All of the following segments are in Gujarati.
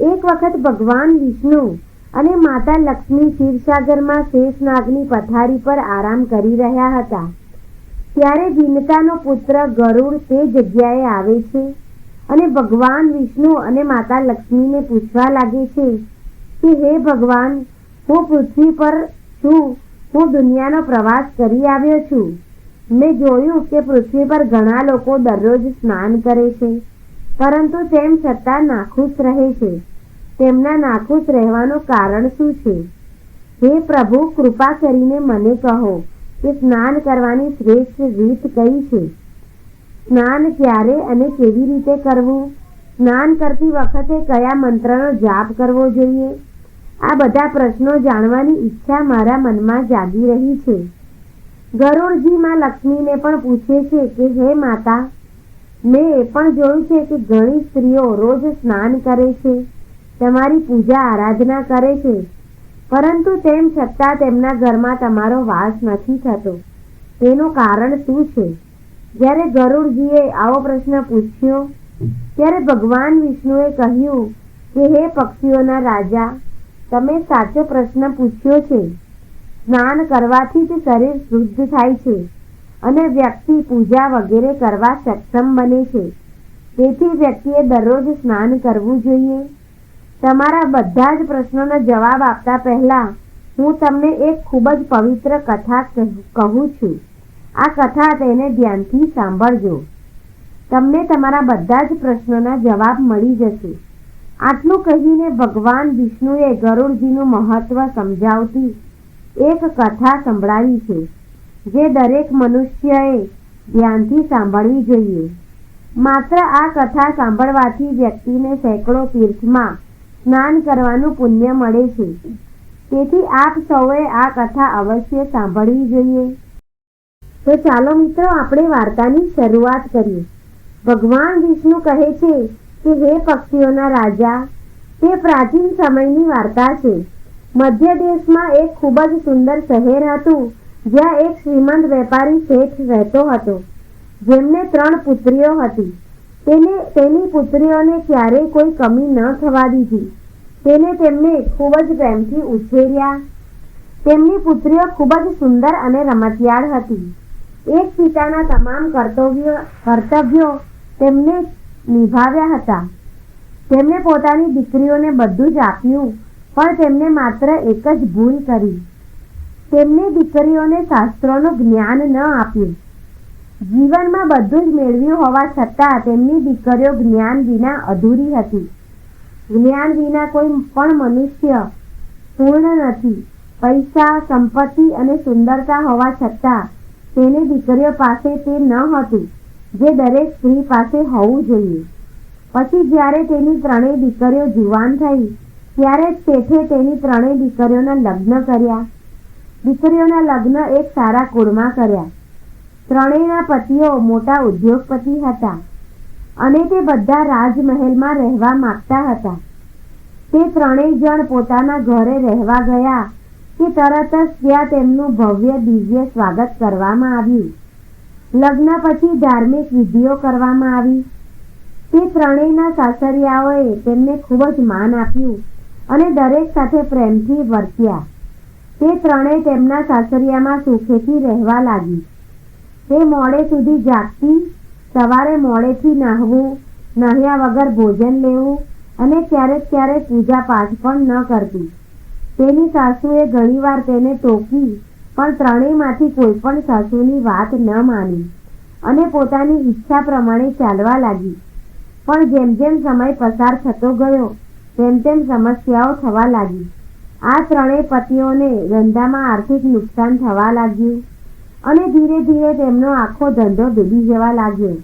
એક વખત ભગવાન વિષ્ણુ અને માતા લક્ષ્મી ક્ષીરસાગરમાં શેષનાગની પથારી પર આરામ કરી રહ્યા હતા. ત્યારે ભીનકાનો પુત્ર ગરુડ તે જગ્યાએ આવે છે અને ભગવાન વિષ્ણુ અને માતા લક્ષ્મીને પૂછવા લાગે છે કે, હે ભગવાન, હું પૃથ્વી પર છું, હું દુનિયાનો પ્રવાસ કરી આવ્યો છું. મેં જોયું કે પૃથ્વી પર ઘણા લોકો દરરોજ સ્નાન કરે છે, પરંતુ તેમ છતાં નાખુશ રહે છે. તેમના નાખુશ રહેવાનું કારણ શું છે? હે પ્રભુ, કૃપા કરીને મને કહો, કે સ્નાન કરવાની શ્રેષ્ઠ રીત કઈ છે? સ્નાન ક્યારે અને કેવી રીતે કરવું? સ્નાન કરતી વખતે કયા મંત્રનો જાપ કરવો જોઈએ? આ બધા પ્રશ્નો જાણવાની ઈચ્છા મારા મનમાં જાગી રહી છે. ગરુડજી માં લક્ષ્મીને પણ પૂછે છે કે, હે માતા, મેં એ પણ જોયું છે કે ઘણી સ્ત્રીઓ રોજ સ્નાન કરે છે. તમારી પૂજા આરાધના કરે છે. પરંતુ તેમ છતાં તેમના ઘરમાં તમારો વાસ નથી થતો. તેનું કારણ શું છે? જ્યારે ગરુડજીએ આવો પ્રશ્ન પૂછ્યો, ત્યારે ભગવાન વિષ્ણુએ કહ્યું કે, હે પક્ષીઓના રાજા, તમે સાચો પ્રશ્ન પૂછ્યો છે. સ્નાન કરવાથી જ શરીર શુદ્ધ થાય છે અને વ્યક્તિ પૂજા વગેરે કરવા સક્ષમ બને છે. તેથી વ્યક્તિએ દરરોજ સ્નાન કરવું જોઈએ. તમારા બધા જ પ્રશ્નોનો જવાબ આપતા પહેલા હું તમને એક ખૂબ જ પવિત્ર કથા કહું છું. આ કથા તેને ધ્યાનથી સાંભળજો. તમને તમારા બધા જ પ્રશ્નોના જવાબ મળી જશે. આટલું કહીને ભગવાન વિષ્ણુએ ગરુડજીનું મહત્વ સમજાવતી એક કથા સંભળાવી છે, જે દરેક મનુષ્યએ ધ્યાનથી સાંભળવી જોઈએ. માત્ર આ કથા સાંભળવાથી વ્યક્તિને સેંકડો તીર્થમાં સ્નાન કરવાનું પુણ્ય મળે છે. તેથી આપ સૌએ આ કથા અવશ્ય સાંભળવી જોઈએ. તો ચાલો મિત્રો, આપણે વાર્તાની શરૂઆત કરીએ. ભગવાન વિષ્ણુ કહે છે કે, હે પક્ષીઓના રાજા, તે પ્રાચીન સમયની વાર્તા છે. મધ્ય દેશમાં એક ખૂબ જ સુંદર શહેર હતું, જ્યાં એક શ્રીમંત વેપારી શેઠ રહેતો હતો. જેમને ત્રણ પુત્રીઓ હતી. તેને તેની પુત્રીઓને ક્યારેય કોઈ કમી ન થવા દીધી. તેને તેમને ખૂબ જ પ્રેમથી ઉછેર્યા. તેમની પુત્રીઓ ખૂબ જ સુંદર અને રમતિયાળ હતી. એક પિતાના તમામ કર્તવ્યો કર્તવ્યો તેમને નિભાવ્યા હતા. તેમણે પોતાની દીકરીઓને બધું જ આપ્યું, પણ તેમને માત્ર એક જ ભૂલ કરી. તેમની દીકરીઓને શાસ્ત્રોનું જ્ઞાન ન આપ્યું. જીવનમાં બધું જ મેળવ્યું હોવા છતાં તેમની દીકરીઓ જ્ઞાન વિના અધૂરી હતી. જ્ઞાન વિના કોઈ પણ મનુષ્ય પૂર્ણ નથી. પૈસા, સંપત્તિ અને સુંદરતા હોવા છતાં તેની દીકરીઓ પાસે તે ન હતું, જે દરેક સ્ત્રી પાસે હોવું જોઈએ. પછી જ્યારે તેની ત્રણેય દીકરીઓ જુવાન થઈ, ત્યારે શેઠે તેની ત્રણેય દીકરીઓના લગ્ન કર્યા. દીકરીઓના લગ્ન એક સારા કુળમાં કર્યા. ત્રણેયના પતિઓ મોટા ઉદ્યોગપતિ હતા અને તે બધા રાજમહેલમાં રહેવા માગતા હતા. તે ત્રણેય જણ પોતાના ઘરે રહેવા ગયા કે તરત જ ત્યાં તેમનું ભવ્ય દિવ્ય સ્વાગત કરવામાં આવ્યું. લગ્ન પછી ધાર્મિક વિધિઓ કરવામાં આવી. તે ત્રણેયના સાસરિયાઓએ તેમને ખૂબ જ માન આપ્યું અને દરેક સાથે પ્રેમથી વર્ત્યા. તે ત્રણેય તેમના સાસરિયામાં સુખેથી રહેવા લાગી. તે મોડે સુધી જાગતી, સવારે મોડેથી નાહવું, નાહ્યા વગર ભોજન લેવું અને ક્યારેક ક્યારેક પૂજા પાઠ પણ ન કરતી. તેની સાસુએ ઘણીવાર તેને ટોકી, પણ ત્રણેયમાંથી કોઈ પણ સાસુની વાત ન માની અને પોતાની ઈચ્છા પ્રમાણે ચાલવા લાગી. પણ જેમ જેમ સમય પસાર થતો ગયો, તેમ તેમ સમસ્યાઓ થવા લાગી. આ ત્રણેય પતિઓને ધંધામાં આર્થિક નુકસાન થવા લાગ્યું. અને ધીરે ધીરે તેમનો આખો ધંધો ડૂબી જવા લાગ્યો.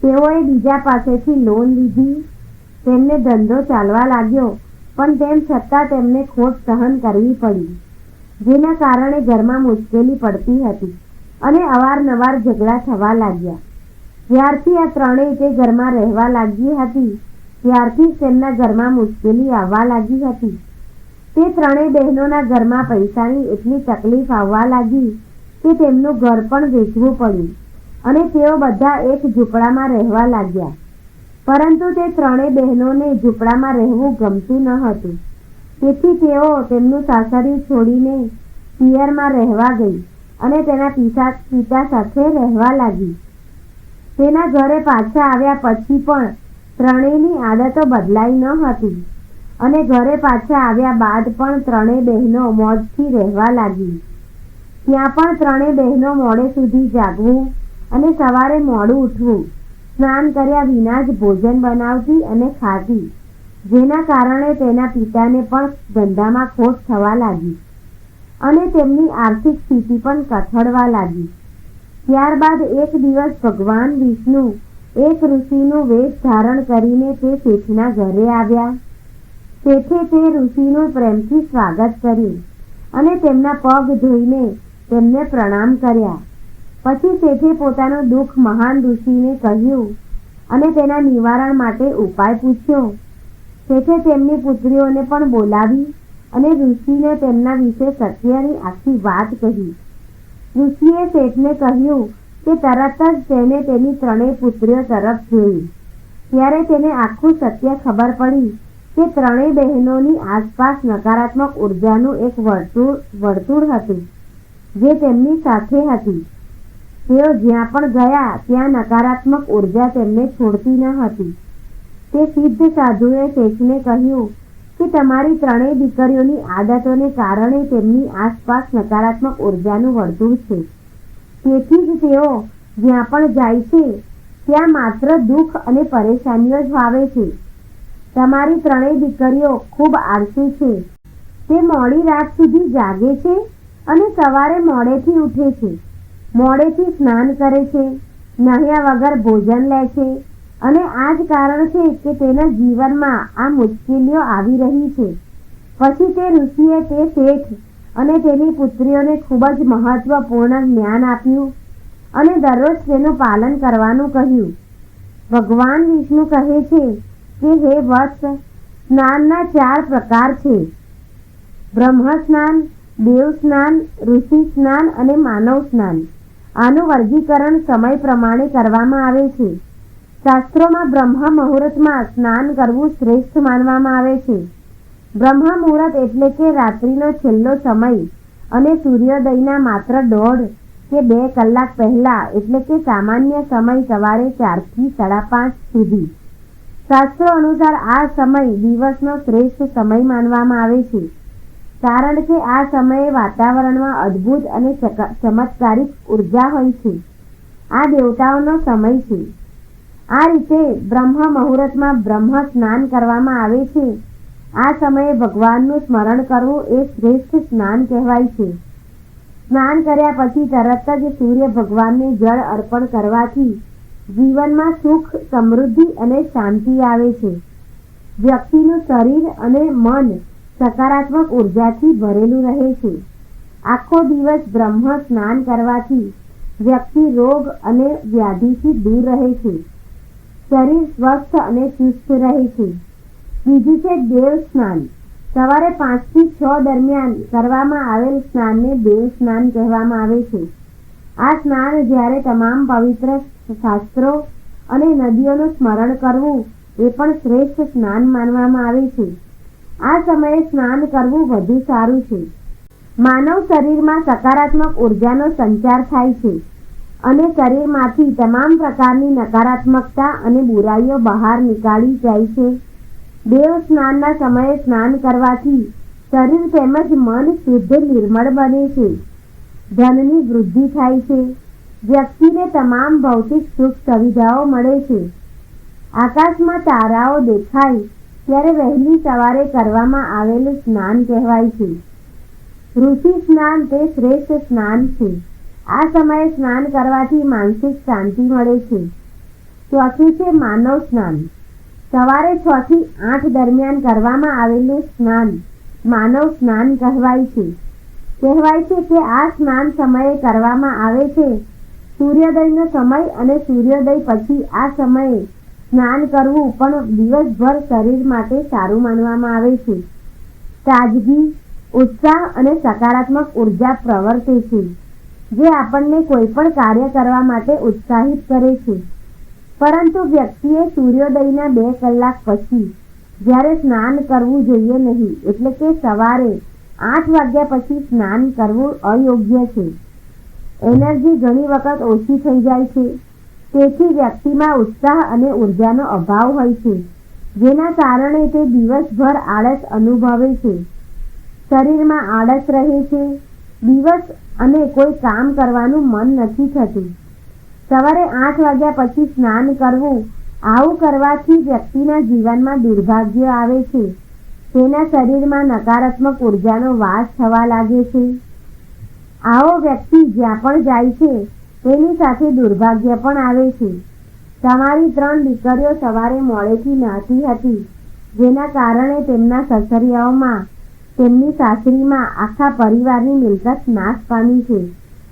તેઓએ બીજા પાસેથી લોન લીધી. તેમને ધંધો ચાલવા લાગ્યો, પણ તેમ છતાં તેમને ખોટ સહન કરવી પડી, જેના કારણે ઘરમાં મુશ્કેલી પડતી હતી અને અવારનવાર ઝઘડા થવા લાગ્યા. જ્યારથી આ ત્રણેય તે ઘરમાં રહેવા લાગી હતી, ત્યારથી તેમના ઘરમાં મુશ્કેલી આવવા લાગી હતી. તે ત્રણેય બહેનોના ઘરમાં પૈસાની એટલી તકલીફ આવવા લાગી કે તેમનું ઘર પણ વેચવું પડ્યું અને તેઓ બધા એક ઝૂંપડામાં રહેવા લાગ્યા. પરંતુ તે ત્રણેય બહેનોને ઝૂંપડામાં રહેવું ગમતું ન હતું. તેથી તેઓ તેમનું સાસરી છોડીને પિયરમાં રહેવા ગઈ અને તેના પિતા પિતા સાથે રહેવા લાગી. તેના ઘરે પાછા આવ્યા પછી પણ ત્રણેયની આદતો બદલાઈ ન હતી અને ઘરે પાછા આવ્યા બાદ પણ ત્રણેય બહેનો મોજથી રહેવા લાગી. ત્યાં પણ ત્રણેય બહેનો મોડે સુધી જાગવું અને સવારે મોડું ઉઠવું. સ્નાન કર્યા વિના જ ભોજન બનાવતી અને ખાતી જેના કારણે તેના પિતાને પણ ધંધામાં ખોટ થવા લાગી અને તેમની આર્થિક સ્થિતિ પણ કથળવા લાગી. ત્યારબાદ એક દિવસ ભગવાન વિષ્ણુ એક ઋષિનું વેશ ધારણ કરીને તે શેઠના ઘરે આવ્યા. શેઠે તે ઋષિનું પ્રેમથી સ્વાગત કર્યું અને તેમના પગ ધોઈને તેમને પ્રણામ કર્યા. પછી શેઠે પોતાનું દુઃખ મહાન ઋષિને કહ્યું અને તેના નિવારણ માટે ઉપાય પૂછ્યો. શેઠે તેમની પુત્રીઓને પણ બોલાવી અને ઋષિને તેમના વિશે સત્યની આખી વાત કહી. ઋષિએ શેઠને કહ્યું કે તરત જ તેને તેની ત્રણેય પુત્રીઓ તરફ જોઈ. ત્યારે તેને આખું સત્ય ખબર પડી કે ત્રણેય બહેનોની આસપાસ નકારાત્મક ઉર્જાનું એક વર્તુળ વર્તુળ હતું. જે તેમની સાથે હતી. તેઓ જ્યાં પણ ગયા, ત્યાં નકારાત્મક ઊર્જા તેમને છોડતી ન હતી. તે સિદ્ધ સાધુએ શેખને કહ્યું કે તમારી ત્રણેય દીકરીઓની આદતોને કારણે તેમની આસપાસ નકારાત્મક ઉર્જાનું વર્તુળ છે. તેથી જ તેઓ જ્યાં પણ જાય છે, ત્યાં માત્ર દુઃખ અને પરેશાનીઓ જ વાવે છે. તમારી ત્રણેય દીકરીઓ ખૂબ આળસુ છે. તે મોડી રાત સુધી જાગે છે અને સવારે મોડેથી ઉઠે છે. મોડેથી સ્નાન કરે છે, નહ્યા વગર ભોજન લે છે અને આ જ કારણ છે કે તેના જીવનમાં આ મુશ્કેલીઓ આવી રહી છે. પછી તે ઋષિએ તે શેઠ અને તેની પુત્રીઓને ખૂબ જ મહત્વપૂર્ણ જ્ઞાન આપ્યું અને દરરોજ તેનું પાલન કરવાનું કહ્યું. ભગવાન વિષ્ણુ કહે છે કે, હે વત્સ, સ્નાનના ચાર પ્રકાર છે. બ્રહ્મ સ્નાન દેવ સ્નાન ઋષિ સ્નાન અને માનવ સ્નાન આનું વર્ગીકરણ સમય પ્રમાણે કરવામાં આવે છે. શાસ્ત્રોમાં બ્રહ્મ મુહૂર્તમાં સ્નાન કરવું શ્રેષ્ઠ માનવામાં આવે છે. બ્રહ્મ મુહૂર્ત એટલે કે રાત્રિનો છેલ્લો સમય અને સૂર્યોદયના માત્ર દોઢ કે બે કલાક પહેલા એટલે કે સામાન્ય સમય સવારે ચારથી સાડા પાંચ સુધી. શાસ્ત્રો અનુસાર આ સમય દિવસનો શ્રેષ્ઠ સમય માનવામાં આવે છે. કારણ કે આ સમયે વાતાવરણમાં અદ્ભુત અને ચમત્કારિક ઊર્જા હોય છે. આ દેવતાઓનો સમય છે. આ રીતે બ્રહ્મ મુહૂર્તમાં બ્રહ્મ સ્નાન કરવામાં આવે છે. આ સમયે ભગવાનનું સ્મરણ કરવું એ શ્રેષ્ઠ સ્નાન કહેવાય છે. સ્નાન કર્યા પછી તરત જ સૂર્ય ભગવાનને જળ અર્પણ કરવાથી જીવનમાં સુખ, સમૃદ્ધિ અને શાંતિ આવે છે. વ્યક્તિનું શરીર અને મન સકારાત્મક ઉર્જાથી ભરેલું રહે છે. આખો દિવસ બ્રહ્મ સ્નાન કરવાથી વ્યક્તિ રોગ અને વ્યાધિથી દૂર રહે છે. શરીર સ્વસ્થ અને ચુસ્ત રહે છે. બીજું છે દેવ સ્નાન. સવારે પાંચથી છ દરમિયાન કરવામાં આવેલ સ્નાનને દેવ સ્નાન કહેવામાં આવે છે. આ સ્નાન જ્યારે તમામ પવિત્ર શાસ્ત્રો અને નદીઓનું સ્મરણ કરવું એ પણ શ્રેષ્ઠ સ્નાન માનવામાં આવે છે. આ સમયે સ્નાન કરવું વધુ સારું છે. માનવ શરીરમાં સકારાત્મક ઉર્જાનો સંચાર થાય છે અને શરીરમાંથી તમામ પ્રકારની નકારાત્મકતા અને બુરાઈઓ બહાર નીકાળી જાય છે. દેવ સ્નાનના સમયે સ્નાન કરવાથી શરીર તેમજ મન શુદ્ધ, નિર્મળ બને છે. ધનની વૃદ્ધિ થાય છે. વ્યક્તિને તમામ ભૌતિક સુખ સુવિધાઓ મળે છે. આકાશમાં તારાઓ દેખાય ત્યારે વહેલી સવારે કરવામાં આવેલું સ્નાન કહેવાય છે. ઋષિ સ્નાન તે શ્રેષ્ઠ સ્નાન છે. આ સમયે સ્નાન કરવાથી માનસિક શાંતિ મળે છે. ચોથું છે માનવ સ્નાન. સવારે છ થી આઠ દરમિયાન કરવામાં આવેલું સ્નાન માનવ સ્નાન કહેવાય છે. કહેવાય છે કે આ સ્નાન સમયે કરવામાં આવે છે. સૂર્યોદયનો સમય અને સૂર્યોદય પછી આ સમયે સ્નાન કરવું પણ દિવસભર શરીર માટે સારું માનવામાં આવે છે. તાજગી, ઉત્સાહ અને સકારાત્મક ઊર્જા પ્રવર્તે છે, જે આપણને કોઈ પણ કાર્ય કરવા માટે ઉત્સાહિત કરે છે. પરંતુ વ્યક્તિએ સૂર્યોદયના બે કલાક પછી જ્યારે સ્નાન કરવું જોઈએ નહીં, એટલે કે સવારે આઠ વાગ્યા પછી સ્નાન કરવું અયોગ્ય છે. એનર્જી ઘણી વખત ઓછી થઈ જાય છે. તેથી વ્યક્તિમાં ઉત્સાહ અને ઉર્જાનો અભાવ હોય છે, જેના કારણે તે દિવસભર આળસ અનુભવે છે. શરીરમાં આળસ રહે છે, દિવસ અને કોઈ કામ કરવાનું મન નથી થતું. સવારે આઠ વાગ્યા પછી સ્નાન કરવું, આવું કરવાથી વ્યક્તિના જીવનમાં દુર્ભાગ્ય આવે છે. તેના શરીરમાં નકારાત્મક ઉર્જાનો વાસ થવા લાગે છે. આવો વ્યક્તિ જ્યાં પણ જાય છે તેની સાથે દુર્ભાગ્ય પણ આવે છે. તમારી ત્રણ દીકરીઓ સવારે મોડેથી નાતી હતી, જેના કારણે તેમના સસરિયાઓમાં તેમની સાસરીમાં આખા પરિવારની મિલકત નાશ પામી છે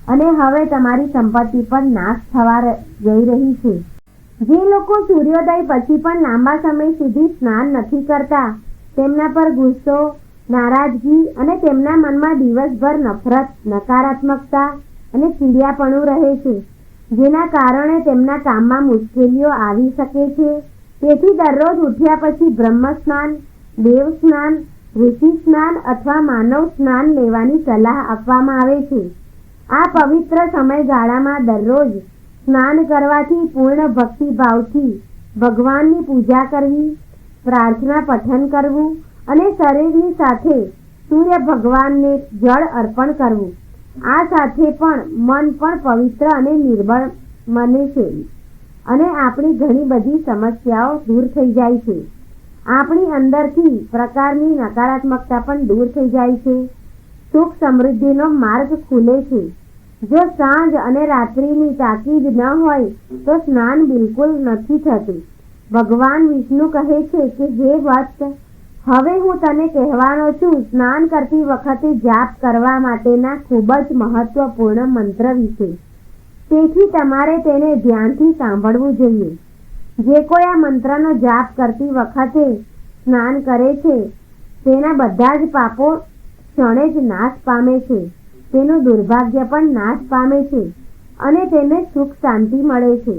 અને હવે તમારી સંપત્તિ પર નાશ થવા જઈ રહી છે. જે લોકો સૂર્યોદય પછી પણ લાંબા સમય સુધી સ્નાન નથી કરતા, તેમના પર ગુસ્સો, નારાજગી અને તેમના મનમાં દિવસભર નફરત, નકારાત્મકતા અને ચીડિયાપણું રહે છે, જેના કારણે તેમના કામમાં મુશ્કેલીઓ આવી શકે છે. તેથી દરરોજ ઉઠ્યા પછી બ્રહ્મ સ્નાન, દેવ સ્નાન, ઋષિ સ્નાન અથવા માનવ સ્નાન લેવાની સલાહ આપવામાં આવે છે. આ પવિત્ર સમયગાળામાં દરરોજ સ્નાન કરવાથી પૂર્ણ ભક્તિભાવથી ભગવાનની પૂજા કરવી, પ્રાર્થના પઠન કરવું અને શરીરની સાથે સૂર્ય ભગવાનને જળ અર્પણ કરવું. આ સાથે પણ મન પણ પવિત્ર અને નિર્બળ બને છે. અને આપણી ઘણી બધી સમસ્યાઓ દૂર થઈ જાય છે. આપણી અંદરથી પ્રકારની નકારાત્મકતા પણ દૂર થઈ જાય છે. સુખ સમૃદ્ધિનો માર્ગ ખુલે છે. જો સાંજ અને રાત્રિની તાકીદ ન હોય, તો સ્નાન બિલકુલ નથી થતું. ભગવાન વિષ્ણુ કહે છે કે, હે વત્સ હવે હું તને કહેવાનો છું, સ્નાન કરતી વખતે જાપ કરવા માટેના ખૂબ જ મહત્વપૂર્ણ મંત્ર વિશે. તેથી તમારે તેને ધ્યાનથી સાંભળવું જોઈએ. જે કોઈ આ મંત્રનો જાપ કરતી વખતે સ્નાન કરે છે, તેના બધા જ પાપો ક્ષણે જ નાશ પામે છે. તેનું દુર્ભાગ્ય પણ નાશ પામે છે અને તેને સુખ શાંતિ મળે છે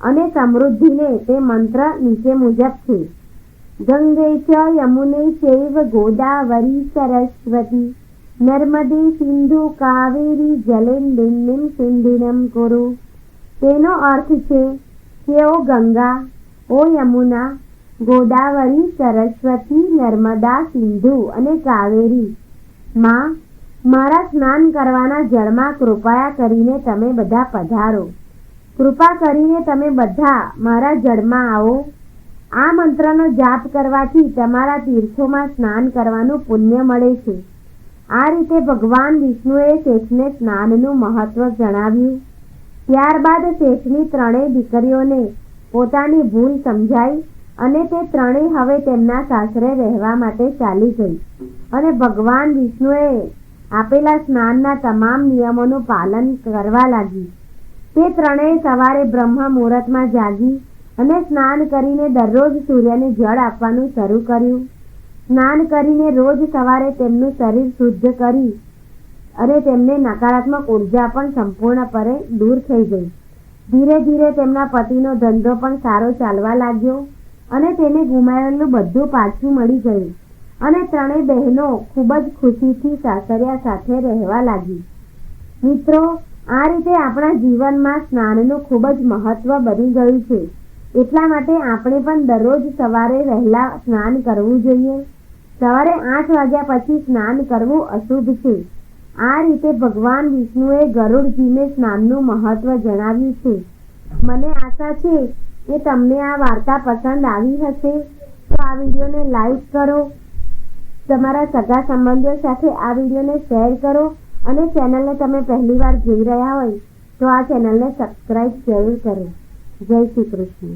અને સમૃદ્ધિને તે મંત્ર નીચે મુજબ છે. ગંગે ચ યમુને ચૈવ ગોદાવરી સરસ્વતી નર્મદે સિંધુ કાવેરી જલેન્દિન્નિમ સિંધિનમ કુરુ તેનો અર્થ છે કે ઓ ગંગા, ઓ યમુના, ગોદાવરી, સરસ્વતી, નર્મદા, સિંધુ અને કાવેરી, માં, મારા સ્નાન કરવાના જળમાં કૃપયા કરીને તમે બધા પધારો. કૃપા કરીને તમે બધા મારા જળમાં આવો. આ મંત્રનો જાપ કરવાથી તમારા તીર્થોમાં સ્નાન કરવાનું પુણ્ય મળે છે. આ રીતે ભગવાન વિષ્ણુએ શેઠને સ્નાનનું મહત્વ જણાવ્યું. ત્યારબાદ શેઠની ત્રણેય દીકરીઓને પોતાની ભૂલ સમજાઈ અને તે ત્રણેય હવે તેમના સાસરે રહેવા માટે ચાલી ગઈ. અને ભગવાન વિષ્ણુએ આપેલા સ્નાનના તમામ નિયમોનું પાલન કરવા લાગી. તે ત્રણેય સવારે બ્રહ્મ મુહૂર્તમાં જાગી અને સ્નાન કરીને દરરોજ સૂર્યને જળ આપવાનું શરૂ કર્યું. સ્નાન કરીને રોજ સવારે તેમનું શરીર શુદ્ધ કરી અને તેમને નકારાત્મક ઊર્જા પણ સંપૂર્ણપણે દૂર થઈ ગઈ. ધીરે ધીરે તેમના પતિનો ધંધો પણ સારો ચાલવા લાગ્યો અને તેને ગુમાવેલું બધું પાછું મળી ગયું. અને ત્રણેય બહેનો ખૂબ જ ખુશીથી સાસરિયા સાથે રહેવા લાગી. મિત્રો, આ રીતે આપણા જીવનમાં સ્નાનનું ખૂબ જ મહત્વ બની ગયું છે. એટલા માટે આપણે પણ દરરોજ સવારે વહેલા સ્નાન કરવું જોઈએ. સવારે આઠ વાગ્યા પછી સ્નાન કરવું અશુભ છે. આ રીતે ભગવાન વિષ્ણુએ ગરુડજીને સ્નાનનું મહત્વ જણાવ્યું છે. મને આશા છે કે તમને આ વાર્તા પસંદ આવી હશે. તો આ વિડીયોને લાઈક કરો. તમારા સગા સંબંધીઓ સાથે આ વિડીયોને શેર કરો અને ચેનલને તમે પહેલીવાર જોઈ રહ્યા હોય તો આ ચેનલને સબસ્ક્રાઈબ જરૂર કરો. જય શ્રી કૃષ્ણ.